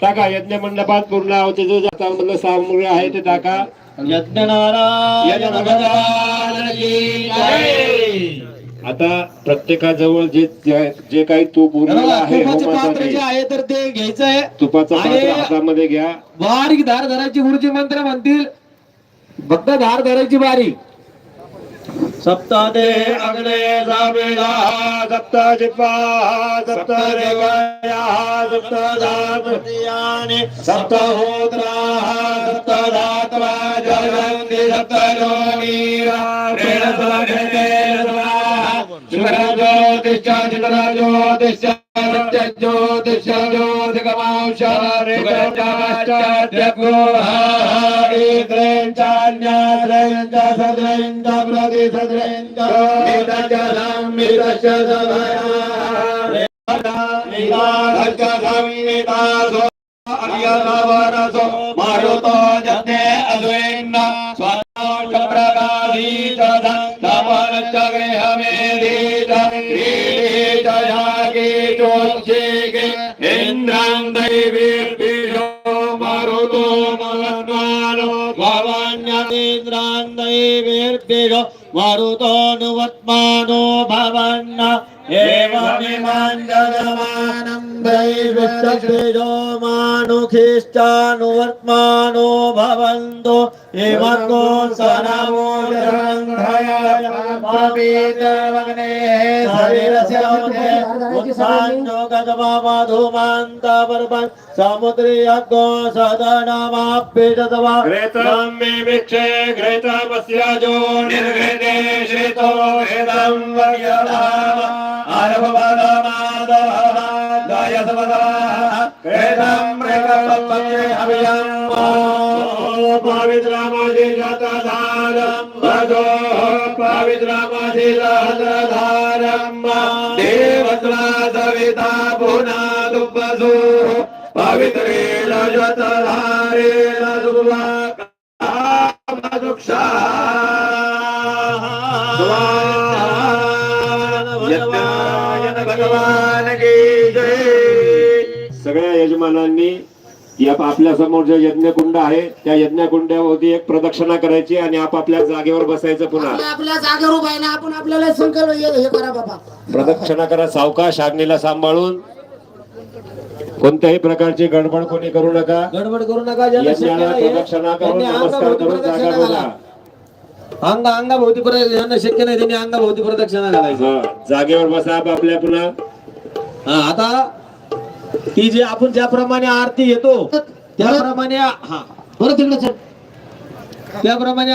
टाका यज्ञ मंडपात पूर्ण आवते जो जाता मधलं सामग्री आहे ते टाका यज्ञ भगवान की जय. आता प्रत्येकाजवळ जे जे- जे काही तूप उरलेलं आहे तुपाचे पात्र होमासाठी जे आहे तर ते घ्यायचंय. तुपाचं आणि- पात्र हातामध्ये घ्या. बारीक धार धरायची गुरुजी मंत्र म्हणतील. फक्त धार धरायची बारीक सप्तादे अग्ने सामिला सप्त जिह्वा सप्त देवया सप्त दात्रियानि सप्त होत्रा सप्त धात्वा जगन्ति सप्त योनीरा ജ്യോതിഷ ജ്യോതിഷ ജ്യോതിഷ മാരുതോ ജനേ അദ്വൈന്ന ृञ्चान्याश्रयञ्च सद्रयञ्च प्रतिसद्रयञ्च मितजलं मारुतो जते अद्वैन्न स्वप्रगाधीत धमनश्च गृहमेधीत क्रीडीत इन्द्रं दैवीर्भिषो भवन्न एवमिमाञ्जनमानं दैवश्चेजो मानुखिश्चानुवर्त्मानो भवन्तो एवन्तो सनमो समुद्रियज्ञो सदनमाप्येतवा घृतं मे भिक्षे घृतमस्याजो निर्घृते श्रितो वेदं वर्यधाम आरभवदमादः गायसवदः घृतं मृगपत्ये हव्यं पवित्रमधि शतधारं भजो पवित्रमधि शतधारं देवत्रा सविता पुनादुपसु पवित्रेण शतधारेण दुर्वाकामदुक्षा भगवान की जय सगळ्या यजमानांनी या आपल्यासमोर जे यज्ञकुंड आहे त्या यज्ञकुंडावरती एक प्रदक्षिणा करायची आणि आपापल्या जागेवर बसायचं पुन्हा. आपल्या जागेवर उभा आहे ना आपण आपल्याला संकल्प हे करा बाबा. प्रदक्षिणा करा सावकाश आग्नेला सांभाळून. कोणत्याही प्रकारची गडबड कोणी करू नका. गडबड करू नका यज्ञाला प्रदक्षिणा करून नमस्कार करून जागा. अंग अंगाभोवती प्रदक्षिणा शक्य नाही त्यांनी अंगाभोवती प्रदक्षिणा घालायची. जागेवर बसा आपापल्या पुन्हा. हा आता ती जी आपण ज्याप्रमाणे आरती येतो त्याप्रमाणे हा. तिकडे चल. त्याप्रमाणे